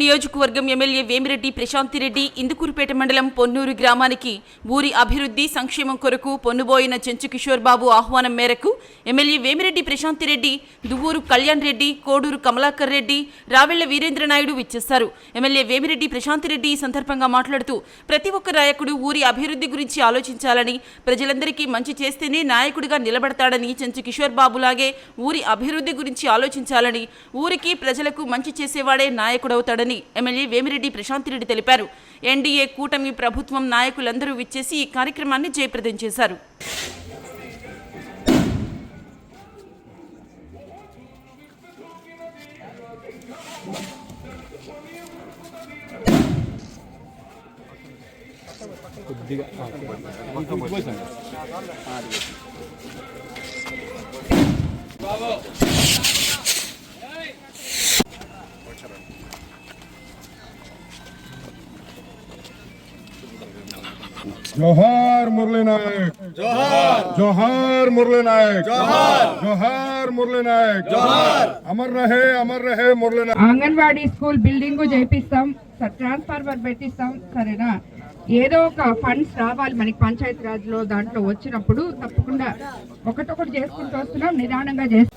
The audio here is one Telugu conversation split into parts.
నియోజకవర్గం ఎమ్మెల్యే వేమిరెడ్డి ప్రశాంతిరెడ్డి ఇందుకూరుపేట మండలం పొన్నూరు గ్రామానికి ఊరి అభివృద్ధి సంక్షేమం కొరకు పొన్నుబోయిన చెంచు కిషోర్ బాబు ఆహ్వానం మేరకు ఎమ్మెల్యే వేమిరెడ్డి ప్రశాంతిరెడ్డి దువ్వూరు కళ్యాణ్ రెడ్డి కోడూరు కమలాకర్ రెడ్డి రావెళ్ళ వీరేంద్రనాయుడు విచ్చేశారు. ఎమ్మెల్యే వేమిరెడ్డి ప్రశాంతిరెడ్డి ఈ సందర్భంగా మాట్లాడుతూ ప్రతి ఒక్క నాయకుడు ఊరి అభివృద్ధి గురించి ఆలోచించాలని ప్రజలందరికీ మంచి చేస్తేనే నాయకుడిగా నిలబడతాడని చెంచు కిషోర్ బాబులాగే ఊరి అభివృద్ధి గురించి ఆలోచించాలని ఊరికి ప్రజలకు మంచి చేసేవాడే నాయకుడవుతాడని ఎమ్మెల్యే వేమిరెడ్డి ప్రశాంతిరెడ్డి తెలిపారు. ఎన్డీఏ కూటమి ప్రభుత్వం నాయకులందరూ విచ్చేసి ఈ కార్యక్రమాన్ని జయప్రదం చేశారు. జోహార్ మురళీ నాయక్. జోహార్. మురళీ నాయక్. జోహార్. జోహార్ మురళీ నాయక్. జోహార్. అమర్ రహే అమర్ రహే మురళీ నాయక్. అంగన్వాడీ స్కూల్ బిల్డింగ్ చేపిస్తాం ట్రాన్స్ఫార్మర్ పెట్టిస్తాం సరేనా? ఏదో ఒక ఫండ్స్ రావాలి మనకి పంచాయతీ రాజ్లో దాంట్లో వచ్చినప్పుడు తప్పకుండా ఒకటొకటి చేసుకుంటూ వస్తున్నాం నిదానంగా చేస్తాం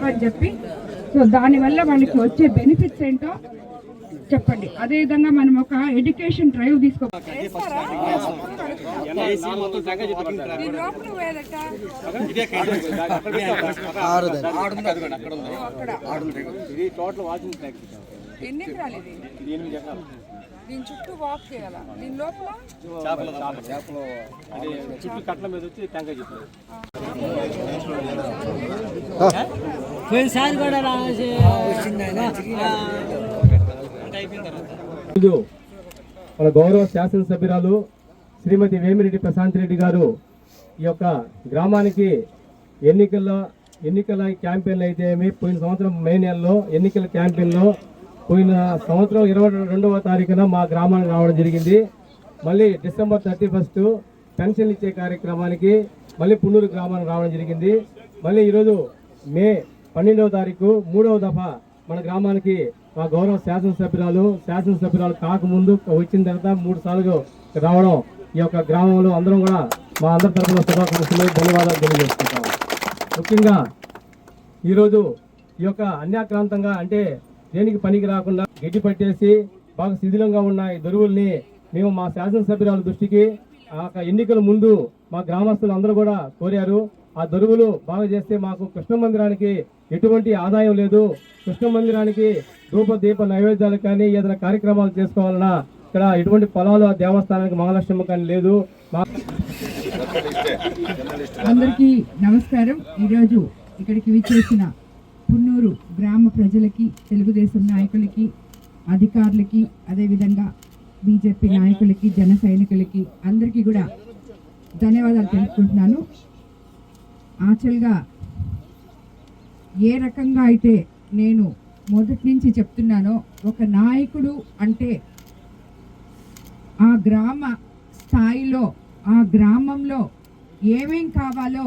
అని చెప్పి సో దానివల్ల మనకి వచ్చే బెనిఫిట్స్ ఏంటో చెప్పండి. అదే విధంగా మనం ఒక ఎడ్యుకేషన్ డ్రైవ్ తీసుకో ఇది టోటల్ వాకింగ్ ట్రాక్ ఎన్ని ఎకరాలు ఇది? ఇది ఎనిమిది ఎకరాలు. దీని చుట్టూ వాక్ చేయాల? దీని లోపల? చేపలు చేపలు అంటే చుట్టూ కట్ల మీద వచ్చి టెంకాయ చెట్లు పోయినసారి కూడా మన గౌరవ శాసనసభ్యురాలు శ్రీమతి వేమిరెడ్డి ప్రశాంత్ రెడ్డి గారు ఈ యొక్క గ్రామానికి ఎన్నికల్లో ఎన్నికల క్యాంపెయిన్లు అయితే ఏమి పోయిన సంవత్సరం మే నెలలో ఎన్నికల క్యాంపెయిన్లో పోయిన సంవత్సరం ఇరవై రెండవ తారీఖున మా గ్రామానికి రావడం జరిగింది. మళ్ళీ డిసెంబర్ థర్టీ ఫస్ట్ పెన్షన్ ఇచ్చే కార్యక్రమానికి మళ్ళీ పున్నూరు గ్రామానికి రావడం జరిగింది. మళ్ళీ ఈరోజు మే పన్నెండవ తారీఖు మూడవ దఫా మన గ్రామానికి మా గౌరవ శాసనసభ్యురాలు శాసనసభ్యురాలు కాకముందు వచ్చిన తర్వాత మూడు సార్లు రావడం ఈ యొక్క గ్రామంలో అందరం కూడా మా అందరి తరఫున శుభాకాంక్షలు ధన్యవాదాలు తెలియజేసుకుంటాం ముఖ్యంగా ఈరోజు ఈ యొక్క అన్యాక్రాంతంగా అంటే దేనికి పనికి రాకుండా గడ్డి పట్టేసి బాగా శిథిలంగా ఉన్న ఈ దొరువుల్ని మేము మా శాసనసభ్యురాల దృష్టికి ఆ ఎన్నికల ముందు మా గ్రామస్తులు అందరూ కూడా కోరారు. ఆ దొరువులు బాగా చేస్తే మాకు కృష్ణ మందిరానికి ఎటువంటి ఆదాయం లేదు. కృష్ణ మందిరానికి ధూప దీప నైవేద్యాలు కానీ ఏదైనా కార్యక్రమాలు చేసుకోవాలన్నా ఇక్కడ ఎటువంటి పొలాలు ఆ దేవస్థానానికి మంగళాష్టమి కానీ లేదు. మా అందరికీ నమస్కారం. ఈరోజు ఇక్కడికి విచ్చేసిన పున్నూరు గ్రామ ప్రజలకి తెలుగుదేశం నాయకులకి అధికారులకి అదేవిధంగా బీజేపీ నాయకులకి జన సైనికులకి అందరికీ కూడా ధన్యవాదాలు తెలుసుకుంటున్నాను యాక్చువల్గా ఏ రకంగా అయితే నేను మొదటి నుంచి చెప్తున్నానో ఒక నాయకుడు అంటే ఆ గ్రామ స్థాయిలో ఆ గ్రామంలో ఏమేం కావాలో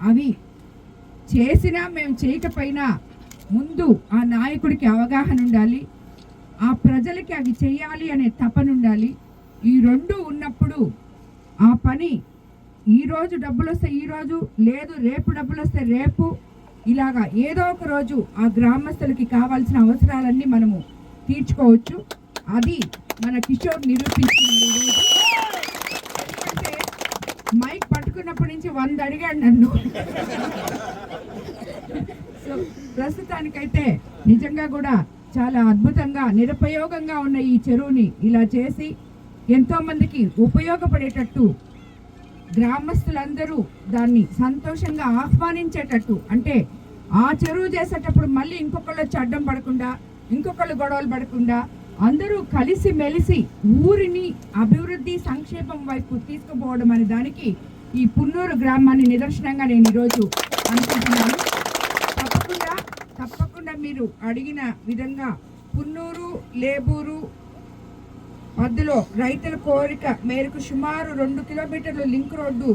అవి చేసినా మేము చేయకపోయినా ముందు ఆ నాయకుడికి అవగాహన ఉండాలి ఆ ప్రజలకి అవి చేయాలి అనే తపన ఉండాలి. ఈ రెండు ఉన్నప్పుడు ఆ పని ఈరోజు డబ్బులు వస్తే ఈ రోజు లేదు రేపు డబ్బులు వస్తే రేపు ఇలాగా ఏదో ఒక రోజు ఆ గ్రామస్తులకి కావాల్సిన అవసరాలన్నీ మనము తీర్చుకోవచ్చు. అది మన కిషోర్ నిరూపించుకున్నాడు ఈరోజు మైక్ పట్టుకున్నప్పటి నుంచి వంద అడిగాడు నన్ను. సో ప్రస్తుతానికైతే నిజంగా కూడా చాలా అద్భుతంగా నిరుపయోగంగా ఉన్న ఈ చెరువుని ఇలా చేసి ఎంతో మందికి ఉపయోగపడేటట్టు గ్రామస్తులందరూ దాన్ని సంతోషంగా ఆహ్వానించేటట్టు. అంటే ఆ చెరువు చేసేటప్పుడు మళ్ళీ ఇంకొకళ్ళు వచ్చి అడ్డం పడకుండా ఇంకొకళ్ళు గొడవలు పడకుండా అందరూ కలిసి మెలిసి ఊరిని అభివృద్ధి సంక్షేమం వైపు తీసుకుపోవడం అనే దానికి ఈ పున్నూరు గ్రామాన్ని నిదర్శనంగా నేను ఈరోజు అనుకుంటున్నాను. తప్పకుండా మీరు అడిగిన విధంగా పున్నూరు లేబూరు మధ్యలో రైతుల కోరిక మేరకు సుమారు రెండు కిలోమీటర్ల లింక్ రోడ్డు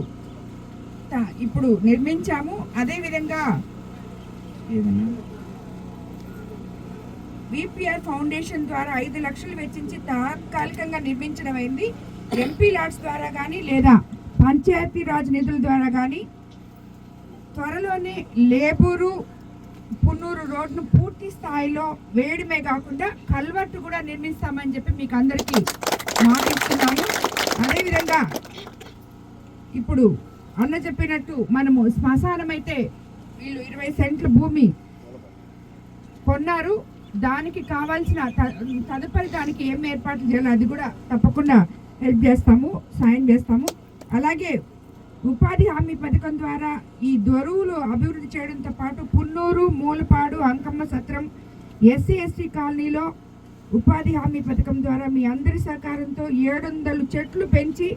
ఇప్పుడు నిర్మించాము. అదేవిధంగా విపిఆర్ ఫౌండేషన్ ద్వారా ఐదు లక్షలు వెచ్చించి తాత్కాలికంగా నిర్మించడం అయింది ఎంపీ లాడ్స్ ద్వారా కానీ లేదా పంచాయతీ రాజ్ నిధుల ద్వారా కానీ త్వరలోనే లేబూరు పున్నూరు రోడ్ను పూర్తి స్థాయిలో వేయడమే కాకుండా కల్వర్టు కూడా నిర్మిస్తామని చెప్పి మీకు అందరికీ మాటిస్తున్నాము. అదేవిధంగా ఇప్పుడు అన్న చెప్పినట్టు మనము శ్మశానం అయితే వీళ్ళు ఇరవై సెంట్ల భూమి కొన్నారు. దానికి కావాల్సిన త- తదుపరి దానికి ఏం ఏర్పాట్లు చేయాలి అది కూడా తప్పకుండా హెల్ప్ చేస్తాము సాయం చేస్తాము. అలాగే ఉపాధి హామీ పథకం ద్వారా ఈ దొరువులు అభివృద్ధి చేయడంతో పాటు పున్నూరు మూలపాడు అంకమ్మ సత్రం ఎస్సీ ఎస్టీ కాలనీలో ఉపాధి హామీ పథకం ద్వారా మీ అందరి సహకారంతో ఏడు వందలు చెట్లు పెంచి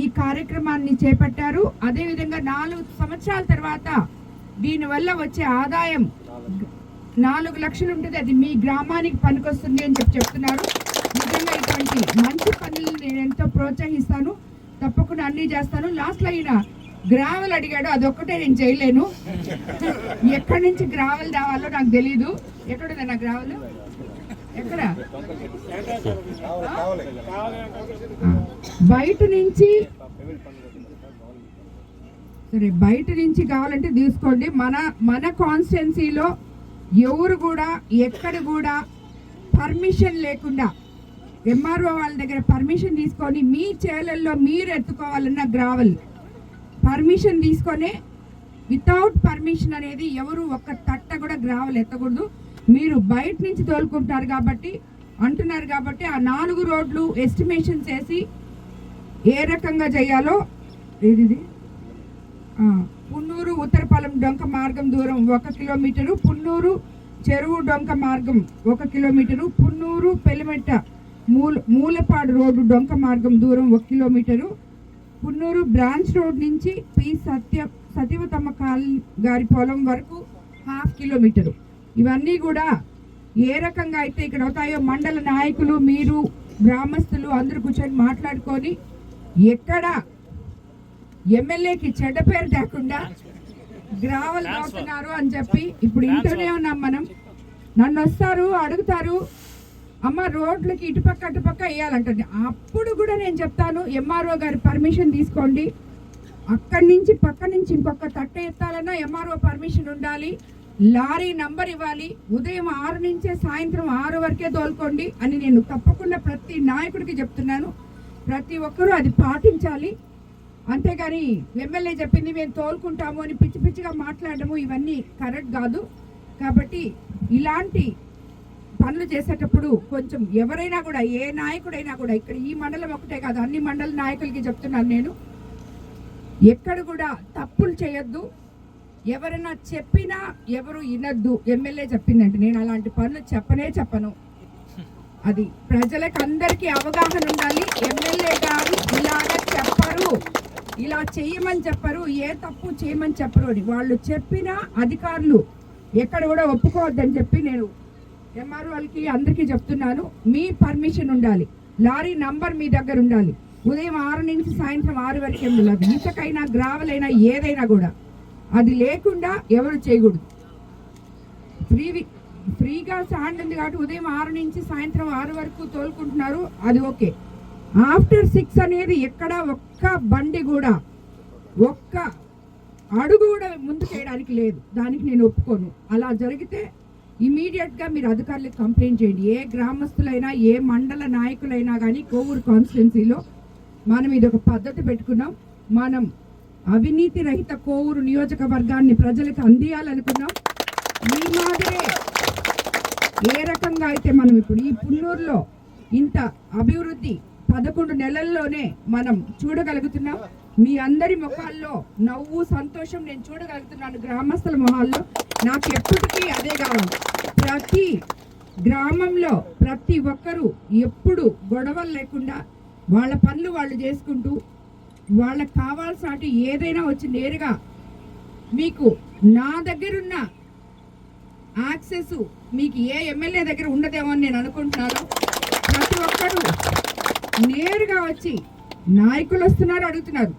ఈ కార్యక్రమాన్ని చేపట్టారు. అదేవిధంగా నాలుగు సంవత్సరాల తర్వాత దీనివల్ల వచ్చే ఆదాయం నాలుగు లక్షలు ఉంటుంది. అది మీ గ్రామానికి పనికొస్తుంది అని చెప్పి చెప్తున్నారు. నిజంగా ఇటువంటి మంచి పనులు నేను ఎంతో ప్రోత్సహిస్తాను. తప్పకుండా అన్ని చేస్తాను. లాస్ట్లో ఈయన గ్రావెల్ అడిగాడు. అదొక్కటే నేను చేయలేను. ఎక్కడి నుంచి గ్రావెల్ రావాలో నాకు తెలియదు ఎక్కడుంది నా గ్రావెల్ ఎక్కడ? బయట నుంచి సరే బయట నుంచి కావాలంటే తీసుకోండి. మన మన కాన్స్టిట్యున్సీలో ఎవరు కూడా ఎక్కడ కూడా పర్మిషన్ లేకుండా ఎంఆర్ఓ వాళ్ళ దగ్గర పర్మిషన్ తీసుకొని మీ చేలల్లో మీరు ఎత్తుకోవాలన్న గ్రావెల్ పర్మిషన్ తీసుకొనే వితౌట్ పర్మిషన్ అనేది ఎవరు ఒక్క తట్ట కూడా గ్రావెల్ ఎత్తకూడదు మీరు బయట నుంచి తోలుకుంటున్నారు కాబట్టి అంటున్నారు కాబట్టి ఆ నాలుగు రోడ్లు ఎస్టిమేషన్ చేసి ఏ రకంగా చేయాలో ఏది ఇది? పున్నూరు ఉత్తరపాలెం డొంక మార్గం దూరం ఒక కిలోమీటరు పున్నూరు చెరువు డొంక మార్గం ఒక కిలోమీటరు పున్నూరు పెలిమెట్ట మూల మూలపాడు రోడ్డు డొంక మార్గం దూరం ఒక కిలోమీటరు. పున్నూరు బ్రాంచ్ రోడ్ నుంచి పి. సత్య సత్యవతమ్మ కాల్ గారి పొలం వరకు హాఫ్ కిలోమీటరు. ఇవన్నీ కూడా ఏ రకంగా అయితే ఇక్కడ అవుతాయో మండల నాయకులు మీరు గ్రామస్తులు అందరూ కూర్చొని మాట్లాడుకొని ఎక్కడ ఎమ్మెల్యేకి చెడ్డ పేరు లేకుండా గ్రావల్ అవుతున్నారు అని చెప్పి ఇప్పుడు ఇంటూనే ఉన్నాం మనం. నన్ను వస్తారు అడుగుతారు. అమ్మ రోడ్లకి ఇటుపక్క అటుపక్క వేయాలంటుంది. అప్పుడు కూడా నేను చెప్తాను ఎంఆర్ఓ గారి పర్మిషన్ తీసుకోండి. అక్కడి నుంచి పక్క నుంచి ఇంకొక తట్ట ఎత్తాలన్నా ఎంఆర్ఓ పర్మిషన్ ఉండాలి. లారీ నంబర్ ఇవ్వాలి. ఉదయం ఆరు నుంచే సాయంత్రం ఆరు వరకే తోలుకోండి అని నేను తప్పకుండా ప్రతి నాయకుడికి చెప్తున్నాను. ప్రతి ఒక్కరూ అది పాటించాలి. అంతేగాని ఎమ్మెల్యే చెప్పింది మేము తోలుకుంటాము అని పిచ్చి పిచ్చిగా మాట్లాడము ఇవన్నీ కరెక్ట్ కాదు. కాబట్టి ఇలాంటి పనులు చేసేటప్పుడు కొంచెం ఎవరైనా కూడా ఏ నాయకుడైనా కూడా ఇక్కడ ఈ మండలం ఒకటే కాదు అన్ని మండల నాయకులకి చెప్తున్నాను నేను. ఎక్కడ కూడా తప్పులు చేయొద్దు. ఎవరైనా చెప్పినా ఎవరు వినద్దు. ఎమ్మెల్యే చెప్పిందంటే నేను అలాంటి పనులు చెప్పనే చెప్పను. అది ప్రజలకు అందరికీ అవగాహన ఉండాలి. ఎమ్మెల్యే గారు ఇలాగ చెప్పరు. ఇలా చేయమని చెప్పరు. ఏ తప్పు చేయమని చెప్పరు అని. వాళ్ళు చెప్పిన అధికారులు ఎక్కడ కూడా ఒప్పుకోవద్దని చెప్పి నేను ఎంఆర్ వాళ్ళకి అందరికీ చెప్తున్నాను మీ పర్మిషన్ ఉండాలి. లారీ నంబర్ మీ దగ్గర ఉండాలి. ఉదయం ఆరు నుంచి సాయంత్రం ఆరు వరకు ఏం ఇసుకైనా గ్రావెల్ అయినా ఏదైనా కూడా. అది లేకుండా ఎవరు చేయకూడదు. ఫ్రీ ఫ్రీగా శాండ్ ఉంది కాబట్టి ఉదయం ఆరు నుంచి సాయంత్రం ఆరు వరకు తోలుకుంటున్నారు. అది ఓకే. ఆఫ్టర్ సిక్స్ అనేది ఎక్కడ ఒక్క బండి కూడా ఒక్క అడుగు కూడా ముందు చేయడానికి లేదు. దానికి నేను ఒప్పుకోను. అలా జరిగితే ఇమీడియట్గా మీరు అధికారులకు కంప్లైంట్ చేయండి. ఏ గ్రామస్తులైనా ఏ మండల నాయకులైనా కానీ కోవూరు కాన్స్టిట్యున్సీలో మనం ఇది ఒక పద్ధతి పెట్టుకున్నాం. మనం అవినీతి రహిత కోవూరు నియోజకవర్గాన్ని ప్రజలకు అందియాలనుకున్నాం. ఈ మాదిరే ఏ రకంగా అయితే మనం ఇప్పుడు ఈ పున్నూరులో ఇంత అభివృద్ధి పదకొండు నెలల్లోనే మనం చూడగలుగుతున్నాం. మీ అందరి ముఖాల్లో నవ్వు సంతోషం నేను చూడగలుగుతున్నాను గ్రామస్తుల మొహాల్లో. నాకు ఎప్పటికీ అదే కావాలి ప్రతి గ్రామంలో ప్రతి ఒక్కరూ ఎప్పుడు గొడవలు లేకుండా వాళ్ళ పనులు వాళ్ళు చేసుకుంటూ వాళ్ళకి కావాల్సిన ఏదైనా వచ్చి నేరుగా మీకు నా దగ్గరున్న యాక్సెస్ మీకు ఏ ఎమ్మెల్యే దగ్గర ఉండదేమో అని నేను అనుకుంటున్నాను. ప్రతి ఒక్కరూ నేరుగా వచ్చి నాయకులు వస్తున్నారు అడుగుతున్నారు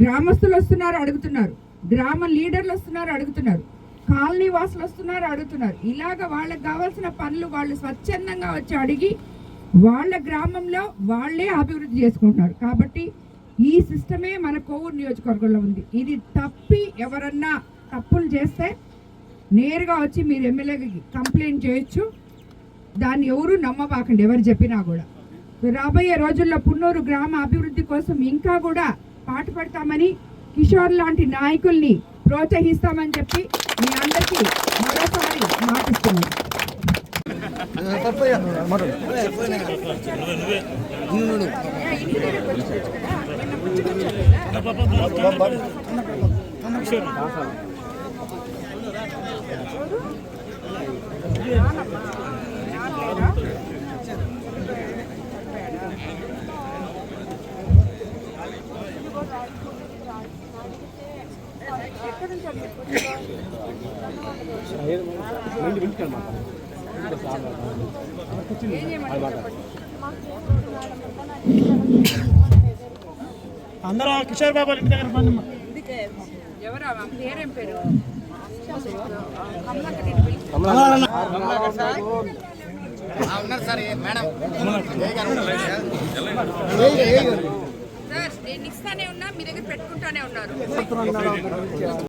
గ్రామస్తులు వస్తున్నారు అడుగుతున్నారు గ్రామ లీడర్లు వస్తున్నారు అడుగుతున్నారు. కాలనీ వాసులు వస్తున్నారు అడుగుతున్నారు. ఇలాగ వాళ్ళకి కావాల్సిన పనులు వాళ్ళు స్వచ్ఛందంగా వచ్చి అడిగి వాళ్ళ గ్రామంలో వాళ్ళే అభివృద్ధి చేసుకుంటున్నారు. కాబట్టి ఈ సిస్టమే మన కోవూరు నియోజకవర్గంలో ఉంది. ఇది తప్పి ఎవరన్నా తప్పులు చేస్తే నేరుగా వచ్చి మీరు ఎమ్మెల్యేకి కంప్లైంట్ చేయొచ్చు. దాన్ని ఎవరు నమ్మబాకండి ఎవరు చెప్పినా కూడా. రాబోయే రోజుల్లో పున్నూరు గ్రామ అభివృద్ధి కోసం ఇంకా కూడా పాటుపడతామని కిషోర్ లాంటి నాయకుల్ని ప్రోత్సహిస్తామని చెప్పి మీ అందరికీ మరోసారి మాటిస్తున్నాను. అందరూ కిషోర్ బాబు ఇంటి దగ్గర పని ఎవరా? పేరేం పేరు? సార్ నేను ఇస్తానే ఉన్నా మీ దగ్గర పెట్టుకుంటానే ఉన్నారు.